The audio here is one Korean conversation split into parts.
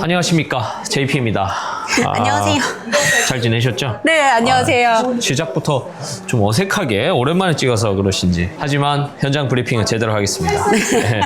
안녕하십니까 JP입니다. 안녕하세요. 잘 지내셨죠? 네, 안녕하세요. 시작부터 좀 어색하게 오랜만에 찍어서 그러신지 하지만 현장 브리핑은 제대로 하겠습니다. 네.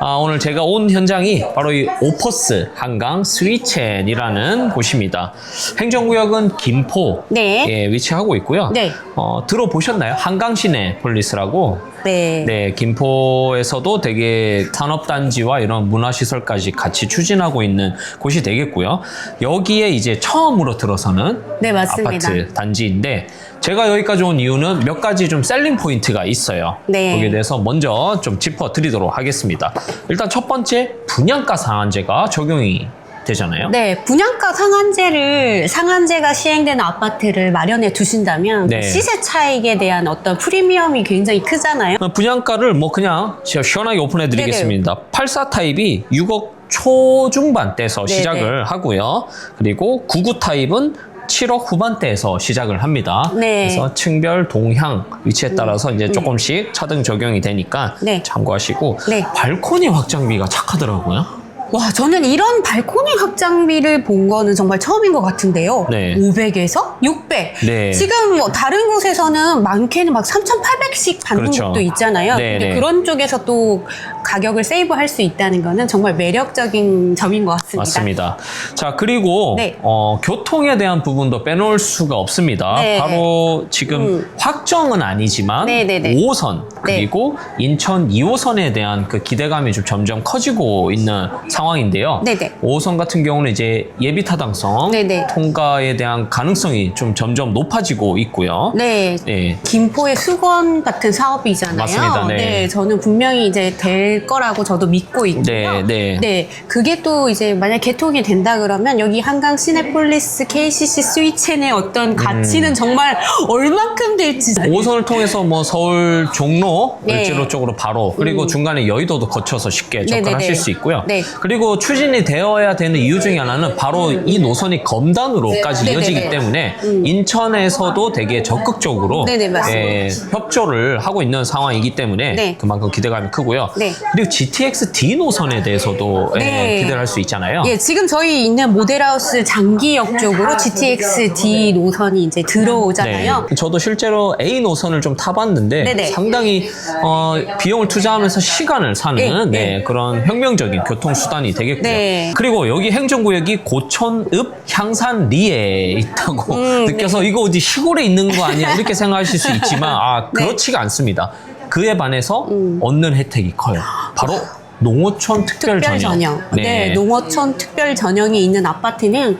아, 오늘 제가 온 현장이 바로 이 오퍼스 한강 스위첸이라는 곳입니다. 행정구역은 김포에 네. 위치하고 있고요. 네. 어, 들어보셨나요? 한강 시내 폴리스라고 네. 네, 김포에서도 되게 산업단지와 이런 문화시설까지 같이 추진하고 있는 곳이 되겠고요. 여기에 이제 처음으로 들어서는 네, 맞습니다. 아파트 단지인데 제가 여기까지 온 이유는 몇 가지 좀 셀링 포인트가 있어요. 네. 거기에 대해서 먼저 좀 짚어드리도록 하겠습니다. 일단 첫 번째 분양가 상한제가 적용이 되잖아요. 네, 분양가 상한제를 상한제가 시행되는 아파트를 마련해 두신다면 네. 시세 차익에 대한 어떤 프리미엄이 굉장히 크잖아요. 어, 분양가를 뭐 그냥 제가 시원하게 오픈해 드리겠습니다. 네, 84 타입이 6억 초중반대에서 네네. 시작을 하고요. 그리고 99 타입은 7억 후반대에서 시작을 합니다. 네. 음. 그래서 층별 동향 위치에 따라서 이제 조금씩 차등 적용이 되니까 네. 참고하시고 네. 발코니 확장비가 착하더라고요. 와, 저는 이런 발코니 확장비를 본 거는 정말 처음인 것 같은데요. 네. 500에서 600. 네. 지금 뭐 다른 곳에서는 많게는 막 3,800씩 받는 그렇죠. 곳도 있잖아요. 네, 근데 네. 그런 쪽에서 또 가격을 세이브할 수 있다는 거는 정말 매력적인 점인 것 같습니다. 맞습니다. 자, 그리고 네. 어, 교통에 대한 부분도 빼놓을 수가 없습니다. 네. 바로 지금 음. 확정은 아니지만 네, 네, 네. 5호선 그리고 인천 2호선에 대한 그 기대감이 좀 점점 커지고 있는 상황인데요. 네, 네. 5호선 같은 경우는 이제 예비 타당성 네, 네. 통과에 대한 가능성이 좀 점점 높아지고 있고요. 네. 네. 김포의 수건 같은 사업이잖아요. 맞습니다. 네. 저는 분명히 이제 될 거라고 저도 믿고 있고요. 네, 네. 그게 또 이제 만약 개통이 된다 그러면 여기 한강 시내폴리스 KCC 스위첸의 어떤 음. 가치는 정말 얼만큼 될지. 5호선을 통해서 뭐 서울 종로 네. 음. 을지로 쪽으로 바로 그리고 중간에 여의도도 거쳐서 쉽게 접근하실 네네네. 수 있고요. 네. 그리고 추진이 되어야 되는 이유 중에 하나는 바로 이 노선이 검단으로까지 네네네. 이어지기 때문에 인천에서도 되게 적극적으로 네네, 맞습니다. 예, 협조를 하고 있는 상황이기 때문에 네. 그만큼 기대감이 크고요. 네. 그리고 GTX D 노선에 대해서도 예, 네. 기대를 할수 있잖아요. 예, 지금 저희 있는 모델하우스 장기역 쪽으로 GTX D 노선이 이제 들어오잖아요. 네. 저도 실제로 A 노선을 좀 타봤는데 네네. 상당히 어, 비용을 투자하면서 시간을 사는 네, 네, 네. 그런 혁명적인 교통 수단이 되겠고요. 네. 그리고 여기 행정구역이 고천읍 향산리에 있다고 음, 느껴서 이거 어디 시골에 있는 거 아니야 이렇게 생각하실 수 있지만 아 네. 그렇지가 않습니다. 그에 반해서 음. 얻는 혜택이 커요. 바로 농어촌 특별, 특별 전형. 전형. 네. 농어촌 특별 전형이 있는 아파트는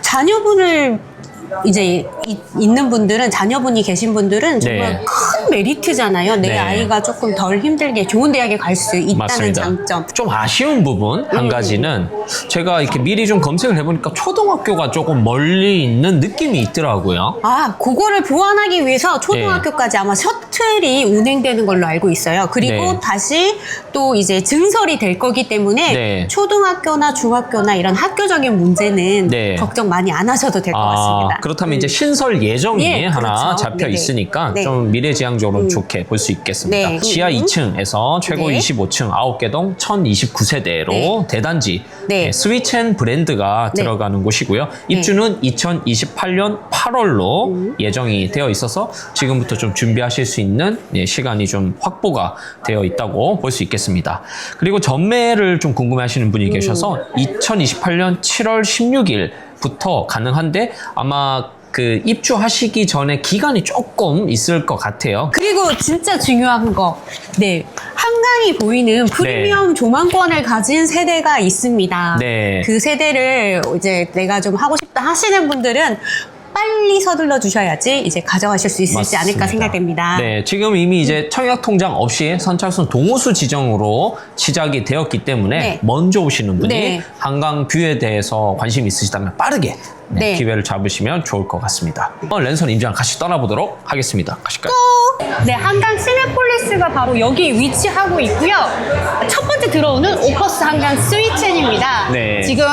자녀분을 이제 이- 있는 분들은 자녀분이 계신 분들은 정말 네. 큰 메리트잖아요. 내 네. 아이가 조금 덜 힘들게 좋은 대학에 갈 수 있다는 맞습니다. 장점. 음. 좀 아쉬운 부분 한 가지는 제가 이렇게 미리 좀 검색을 해보니까 초등학교가 조금 멀리 있는 느낌이 있더라고요. 아, 그거를 보완하기 위해서 초등학교까지 아마 셔틀이 운행되는 걸로 알고 있어요. 그리고 네. 다시 또 이제 증설이 될 거기 때문에 네. 초등학교나 중학교나 이런 학교적인 문제는 네. 걱정 많이 안 하셔도 될 것 아, 같습니다. 그렇다면 이제 신설 예정이 예, 하나 그렇죠. 잡혀 네네. 있으니까 네. 좀 미래지향적으로 좋게 볼 수 있겠습니다. 네. 지하 음. 2층에서 최고 네. 25층 9개 동 1029세대로 네. 대단지 네. 네, 스위첸 브랜드가 네. 들어가는 곳이고요. 입주는 2028년 8월로 음. 예정이 되어 있어서 지금부터 좀 준비하실 수 있는 예, 시간이 좀 확보가 되어 있다고 볼 수 있겠습니다. 그리고 전매를 좀 궁금해하시는 분이 계셔서 2028년 7월 16일 부터 가능한데 아마 그 입주하시기 전에 기간이 조금 있을 것 같아요. 그리고 진짜 중요한 거, 네 한강이 보이는 프리미엄 조망권을 가진 세대가 있습니다. 네. 그 세대를 이제 내가 좀 하고 싶다 하시는 분들은 빨리 서둘러 주셔야지 이제 가져가실 수 있을지 맞습니다. 않을까 생각됩니다. 네, 지금 이미 이제 청약 통장 없이 선착순 동호수 지정으로 시작이 되었기 때문에 네. 먼저 오시는 분이 네. 한강 뷰에 대해서 관심 있으시다면 빠르게 네, 네. 기회를 잡으시면 좋을 것 같습니다. 어, 랜선 임장 같이 떠나보도록 하겠습니다. 가실까요? 네, 한강 시네폴리스가 바로 여기 위치하고 있고요. 첫 번째 들어오는 오퍼스 한강 스위첸입니다. 네. 지금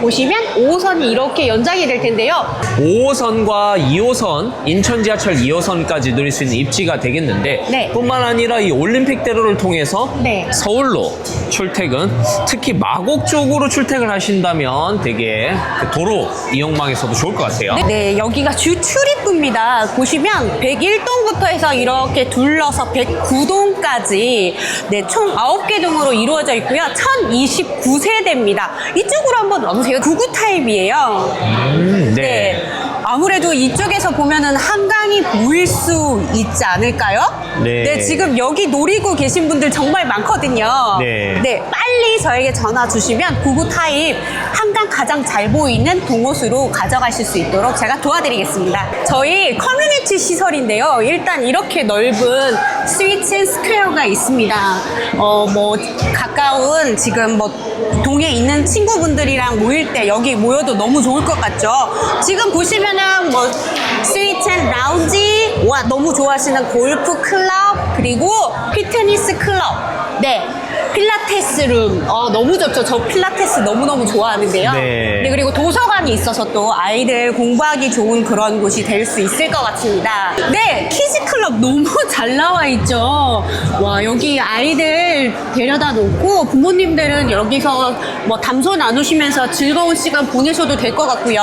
보시면 5호선이 이렇게 연장이 될 텐데요. 5호선과 2호선, 인천 지하철 2호선까지 누릴 수 있는 입지가 되겠는데 네. 뿐만 아니라 이 올림픽대로를 통해서 네. 서울로 출퇴근, 특히 마곡 쪽으로 출퇴근 하신다면 되게 그 도로 이용 망에서도 좋을 것 같아요. 네, 여기가 주 출입구입니다. 보시면 101동부터 해서 이렇게 둘러서 109동까지 네, 총 9개 동으로 이루어져 있고요. 1029세대입니다. 이쪽으로 한번 와보세요. 99 타입이에요. 음, 네. 네. 아무래도 이쪽에서 보면은 한강이 보일 수 있지 않을까요? 네. 지금 여기 노리고 계신 분들 정말 많거든요. 네. 빨리 저에게 전화 주시면 99 타입 한강 가장 잘 보이는 동호수로 가져가실 수 있도록 제가 도와드리겠습니다. 저희 커뮤니티 시설인데요. 일단 이렇게 넓은 스위치 스퀘어가 있습니다. 어, 뭐, 가까운 지금 뭐, 동에 있는 친구분들이랑 모일 때 여기 모여도 너무 좋을 것 같죠? 지금 보시면은 뭐, 스위첸 라운지, 와, 너무 좋아하시는 골프 클럽, 그리고 피트니스 클럽. 네. 필라테스 룸. 어, 너무 좋죠. 저 필라테스 너무너무 좋아하는데요. 네. 그리고 도서관이 있어서 또 아이들 공부하기 좋은 그런 곳이 될 수 있을 것 같습니다. 네, 키즈클럽 너무 잘 나와 있죠. 와, 여기 아이들 데려다 놓고 부모님들은 여기서 뭐 담소 나누시면서 즐거운 시간 보내셔도 될 것 같고요.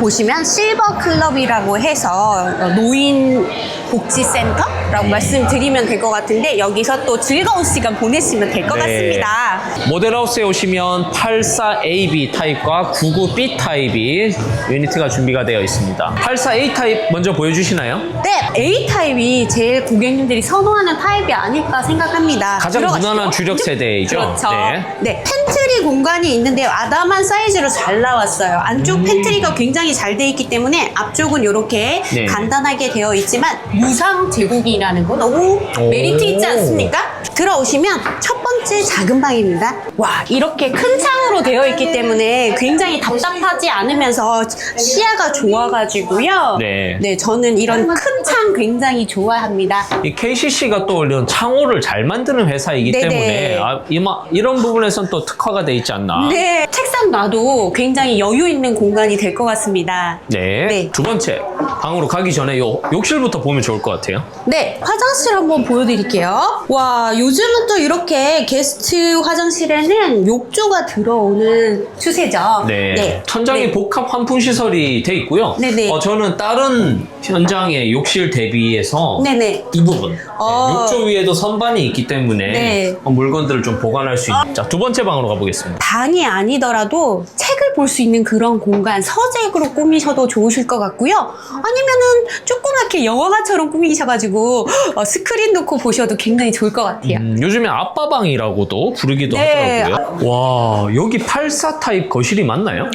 보시면 실버 클럽이라고 해서 노인 복지센터라고 말씀드리면 될 것 같은데 여기서 또 즐거운 시간 보내시면 될것 네. 같습니다. 모델하우스에 오시면 84AB 타입과 99B 타입이 유니트가 준비가 되어 있습니다. 84A 타입 먼저 보여주시나요? 네, A 타입이 제일 고객님들이 선호하는 타입이 아닐까 생각합니다. 가장 들어가시죠. 무난한 주력 세대이죠. 그렇죠. 네. 네. 팬트리 공간이 있는데요. 아담한 사이즈로 잘 나왔어요. 안쪽 팬트리가 굉장히 잘 돼 있기 때문에 앞쪽은 이렇게 네. 간단하게 되어 있지만 무상 제공이라는 거 너무 오. 메리트 있지 않습니까? 들어오시면 첫 번째 작은 방입니다. 와, 이렇게 큰 창으로 되어 있기 때문에 굉장히 답답하지 않으면서 시야가 좋아가지고요. 네. 네, 저는 이런 큰 창 굉장히 좋아합니다. 이 KCC가 또 이런 창호를 잘 만드는 회사이기 네네. 때문에 아, 이마, 이런 부분에선 또 특화가 돼 있지 않나. 네, 책상 놔도 굉장히 여유 있는 공간이 될 것 같습니다. 네. 네. 두 번째 방으로 가기 전에 요 욕실부터 보면 좋을 것 같아요. 네, 화장실 한번 보여드릴게요. 와, 요즘은 또 이렇게 게스트 화장실에는 욕조가 들어오는 추세죠. 네. 천장이 네. 복합 환풍 시설이 돼 있고요. 네네. 어, 저는 다른 현장의 욕실 대비해서 네네. 이 부분 네, 어. 욕조 위에도 선반이 있기 때문에 네. 어, 물건들을 좀 보관할 수 있는. 자, 두 번째 방으로 가보겠습니다. 방이 아니더라도 책을 볼 수 있는 그런 공간 서재로 꾸미셔도 좋으실 것 같고요. 아니면은 조그맣게 영화관처럼 꾸미셔가지고 어, 스크린 놓고 보셔도 굉장히 좋을 것 같아요. 음, 요즘에 아빠 방이라 고도 부르기도 네. 하더라고요. 와, 여기 84 타입 거실이 맞나요?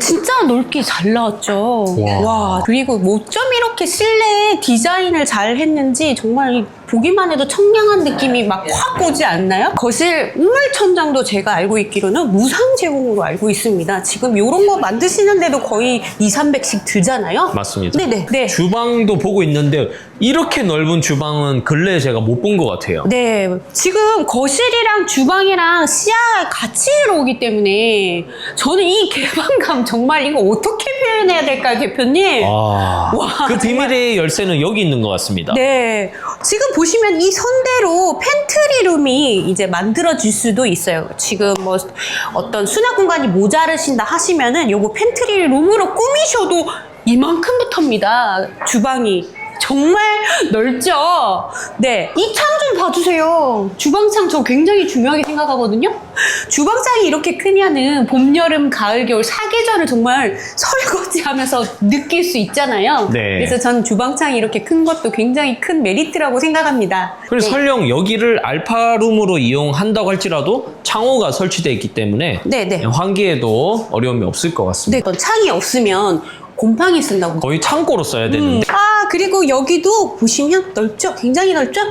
진짜 넓게 잘 나왔죠. 와. 와. 그리고 뭐좀 이렇게 실내 디자인을 잘 했는지 정말 보기만 해도 청량한 느낌이 막 확 오지 않나요? 거실 우물 천장도 제가 알고 있기로는 무상 제공으로 알고 있습니다. 지금 이런 거 만드시는데도 거의 2, 300씩 들잖아요. 맞습니다. 네네. 네. 주방도 보고 있는데 이렇게 넓은 주방은 근래에 제가 못 본 것 같아요. 네, 지금 거실이랑 주방이랑 시야가 같이 들어오기 때문에 저는 이 개방감 정말 이거 어떻게 표현해야 될까요, 대표님? 아, 와, 그 비밀의 열쇠는 여기 있는 것 같습니다. 네. 지금 보시면 이 선대로 팬트리룸이 이제 만들어질 수도 있어요. 지금 뭐 어떤 수납 공간이 모자르신다 하시면은 요거 팬트리룸으로 꾸미셔도 이만큼부터입니다. 주방이. 정말 넓죠? 네. 이 창 좀 봐주세요. 주방창 저 굉장히 중요하게 생각하거든요? 주방창이 이렇게 크면은 봄, 여름, 가을, 겨울 사계절을 정말 설거지 하면서 느낄 수 있잖아요. 네. 그래서 전 주방창이 이렇게 큰 것도 굉장히 큰 메리트라고 생각합니다. 그래서 네. 설령 여기를 알파룸으로 이용한다고 할지라도 창호가 설치되어 있기 때문에 네, 네. 환기에도 어려움이 없을 것 같습니다. 네, 창이 없으면 곰팡이 쓴다고. 거의 창고로 써야 되는데 아, 그리고 여기도 보시면 넓죠? 굉장히 넓죠?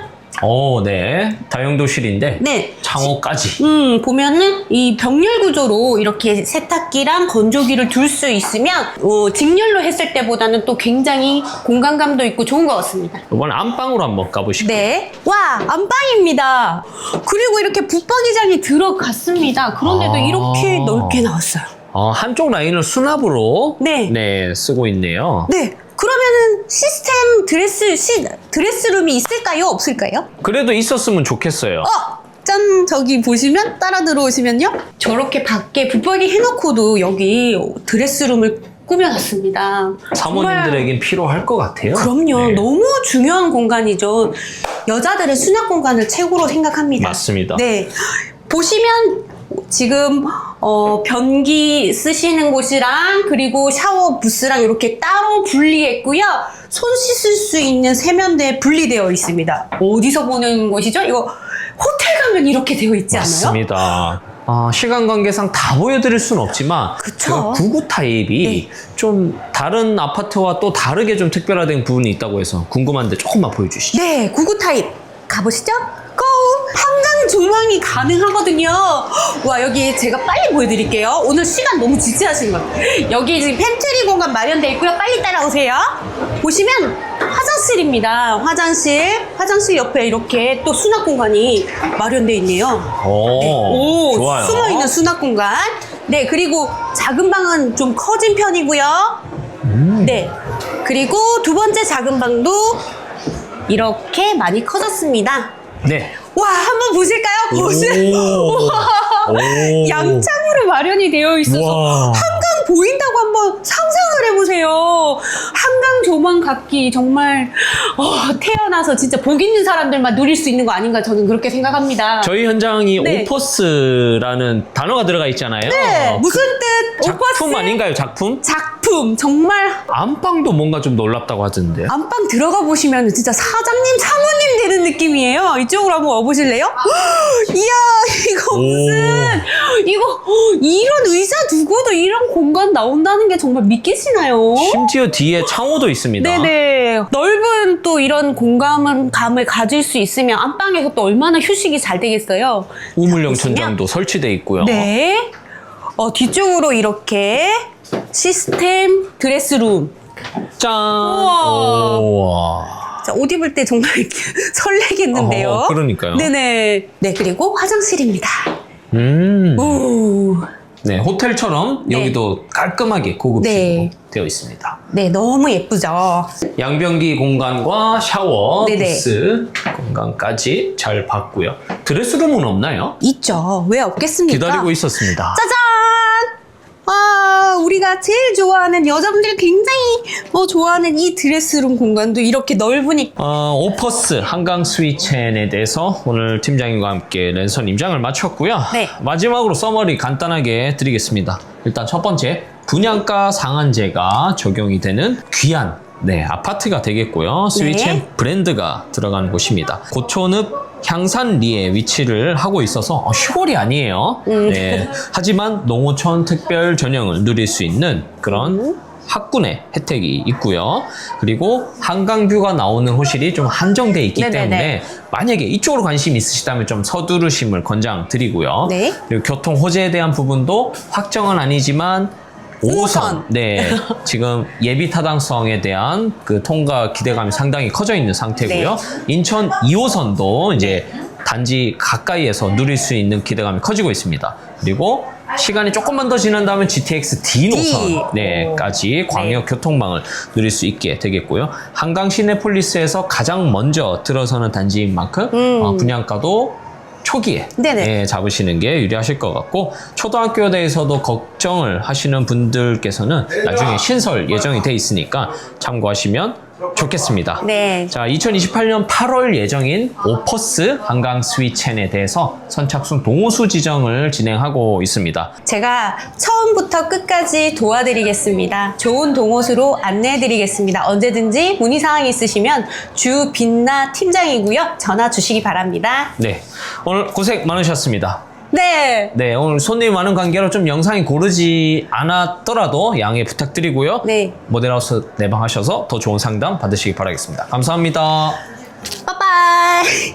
오, 네. 다용도실인데 네. 창호까지. 음, 보면은 이 병렬 구조로 이렇게 세탁기랑 건조기를 둘 수 있으면 어, 직렬로 했을 때보다는 또 굉장히 공간감도 있고 좋은 것 같습니다. 이번 안방으로 한번 가보실게요. 네. 와, 안방입니다. 그리고 이렇게 붙박이장이 들어갔습니다. 그런데도 아. 이렇게 넓게 나왔어요. 어, 한쪽 라인을 수납으로 네. 쓰고 있네요. 네. 그러면은 시스템 드레스 시 드레스룸이 있을까요? 없을까요? 그래도 있었으면 좋겠어요. 어! 짠! 저기 보시면 따라 들어오시면요. 저렇게 밖에 붙박이 해놓고도 여기 드레스룸을 꾸며놨습니다. 사모님들에겐 필요할 것 같아요. 그럼요. 네. 너무 중요한 공간이죠. 여자들의 수납 공간을 최고로 생각합니다. 맞습니다. 네. 보시면 지금 어, 변기 쓰시는 곳이랑 그리고 샤워 부스랑 이렇게 따로 분리했고요. 손 씻을 수 있는 세면대에 분리되어 있습니다. 어디서 보는 곳이죠? 이거 호텔 가면 이렇게 되어 있지 않아요? 맞습니다. 아, 시간 관계상 다 보여드릴 수는 없지만 그쵸. 제가 99 타입이 네. 좀 다른 아파트와 또 다르게 좀 특별화된 부분이 있다고 해서 궁금한데 조금만 보여주시죠. 네, 구구 타입 가보시죠. 고! 한강 조망이 가능하거든요. 와, 여기 제가 빨리 보여드릴게요. 오늘 시간 너무 지체하시는 것 같아요. 여기 지금 팬트리 공간 마련되어 있고요. 빨리 따라오세요. 보시면 화장실입니다. 화장실, 화장실 옆에 이렇게 또 수납 공간이 마련되어 있네요. 오, 오, 좋아요. 숨어 있는 수납 공간. 네, 그리고 작은 방은 좀 커진 편이고요. 음. 네. 그리고 두 번째 작은 방도 이렇게 많이 커졌습니다. 네. 와, 한번 보실까요? 보세요. 오. 오. 양창으로 마련이 되어 있어서 와. 한강 보인다고 한번 상상을 해보세요. 한강 조망 갖기 정말 어, 태어나서 진짜 복 있는 사람들만 누릴 수 있는 거 아닌가 저는 그렇게 생각합니다. 저희 현장이 네. 오퍼스라는 단어가 들어가 있잖아요. 네, 무슨 뜻? 작품 오빠스? 아닌가요, 작품? 작 품 정말 안방도 뭔가 좀 놀랍다고 하던데요. 안방 들어가 보시면 진짜 사장님, 사모님 되는 느낌이에요. 이쪽으로 한번 와보실래요? 이야, 이거 오. 무슨, 이거, 어, 이런 의자 두고도 이런 공간 나온다는 게 정말 믿기시나요? 심지어 뒤에 창호도 있습니다. 네네. 넓은 또 이런 공감을, 감을 가질 수 있으면 안방에서 또 얼마나 휴식이 잘 되겠어요. 우물형 천장도 설치돼 있고요. 네. 어, 뒤쪽으로 이렇게 시스템 드레스룸. 짠. 우와. 우와. 자, 옷 입을 때 정말 이렇게 설레겠는데요. 어, 그러니까요. 네네. 네, 그리고 화장실입니다. 음. 오. 네, 호텔처럼 네. 여기도 깔끔하게 고급식으로 네. 되어 있습니다. 네, 너무 예쁘죠. 양변기 공간과 샤워, 네네. 부스 공간까지 잘 봤고요. 드레스룸은 없나요? 있죠. 왜 없겠습니까? 기다리고 있었습니다. 짜잔! 아, 우리가 제일 좋아하는 여자분들이 굉장히 어, 좋아하는 이 드레스룸 공간도 이렇게 넓으니까. 어, 오퍼스 한강 스위첸에 대해서 오늘 팀장님과 함께 랜선 임장을 마쳤고요. 네. 마지막으로 써머리 간단하게 드리겠습니다. 일단 첫 번째 분양가 상한제가 적용이 되는 귀한 네, 아파트가 되겠고요. 스위첸 네. 브랜드가 들어가는 곳입니다. 고촌읍 향산리에 위치를 하고 있어서 어, 시골이 아니에요. 음. 네. 하지만 농어촌 특별 전형을 누릴 수 있는 그런 학군의 혜택이 있고요. 그리고 한강뷰가 나오는 호실이 좀 한정돼 있기 네네네. 때문에 만약에 이쪽으로 관심 있으시다면 좀 서두르심을 권장드리고요. 네. 그리고 교통 호재에 대한 부분도 확정은 아니지만 5호선, 오호선. 네, 지금 예비 타당성에 대한 그 통과 기대감이 상당히 커져 있는 상태고요. 네. 인천 2호선도 이제 단지 가까이에서 누릴 수 있는 기대감이 커지고 있습니다. 그리고 시간이 조금만 더 지난다면 GTX D 노선 D. 네까지 광역 교통망을 누릴 수 있게 되겠고요. 한강 시내폴리스에서 가장 먼저 들어서는 단지인 만큼 음. 어, 분양가도 초기에 네네. 예, 잡으시는 게 유리하실 것 같고 초등학교에 대해서도 걱정을 하시는 분들께서는 나중에 신설 예정이 돼 있으니까 참고하시면 좋겠습니다. 네. 자, 2028년 8월 예정인 오퍼스 한강 스위첸에 대해서 선착순 동호수 지정을 진행하고 있습니다. 제가 처음부터 끝까지 도와드리겠습니다. 좋은 동호수로 안내해드리겠습니다. 언제든지 문의사항이 있으시면 주 빛나 팀장이고요. 전화 주시기 바랍니다. 네. 오늘 고생 많으셨습니다. 네. 네, 오늘 손님이 많은 관계로 좀 영상이 고르지 않았더라도 양해 부탁드리고요. 네. 모델하우스 내방하셔서 더 좋은 상담 받으시기 바라겠습니다. 감사합니다. 빠빠이.